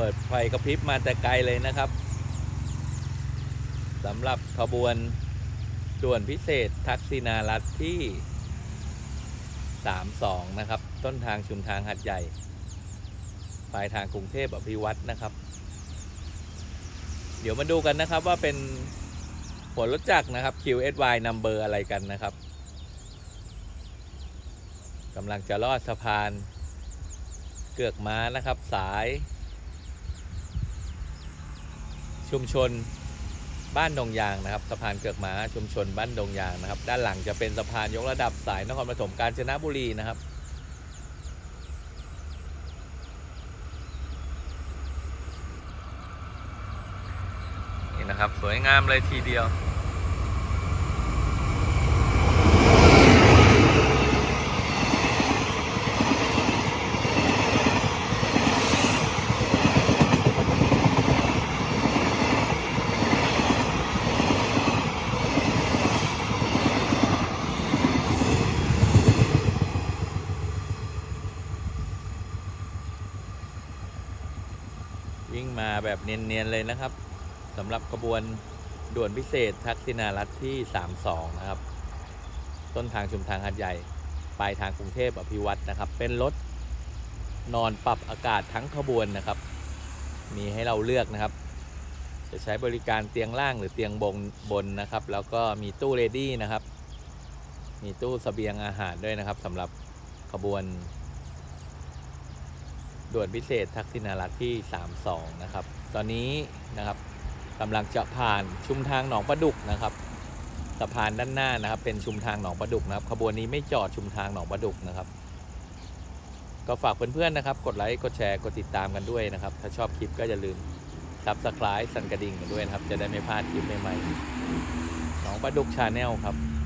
เปิดไฟกระพริบมาแต่ไกลเลยนะครับสำหรับขบวนด่วนพิเศษทักษิณารัฐที่ 32 นะครับ ต้นทางชุมทางหัดใหญ่ ปลายทางกรุงเทพอภิวัตนะครับ เดี๋ยวมาดูกันนะครับว่าเป็นหัวรถจักรนะครับ QSY number อะไรกันนะครับกำลังจะลอดสะพานเกือกม้านะครับ สาย ชุมชนบ้านดงยางนะครับสะพานเกือกม้าชุมชนบ้านดงยางนะครับ ด้านหลังจะเป็นสะพานยกระดับสายนครปฐมกาญจนบุรีนะครับ นี่นะครับสวยงามเลยทีเดียว วิ่งมาแบบเนียนๆเลยนะครับสำหรับขบวนด่วนพิเศษทักษิณารัฐที่ 32 นะครับ ต้นทางชุมทางหัดใหญ่ ปลายทางกรุงเทพอภิวัตนะครับ เป็นรถนอนปรับอากาศทั้งขบวนนะครับ มีให้เราเลือกนะครับ จะใช้บริการเตียงล่างหรือเตียงบนบนนะครับ แล้วก็มีตู้เรดี้นะครับ มีตู้เสบียงอาหารด้วยนะครับสำหรับขบวน ด่วนพิเศษทักษิณารัฐที่ 32 นะครับ ตอนนี้นะครับกำลังจะผ่านชุมทางหนองประดุกนะครับสะพานด้านหน้านะครับ เป็นชุมทางหนองประดุกนะครับ ขบวนนี้ไม่จอดชุมทางหนองประดุกนะครับ ก็ฝากเพื่อนๆนะครับ กดไลค์กดแชร์กดติดตามกันด้วยนะครับ ถ้าชอบคลิปก็อย่าลืมซับสไครต์สั่นกระดิ่งกันด้วยนะครับ จะได้ไม่พลาดคลิปใหม่ๆหนองประดุกชาแนลครับ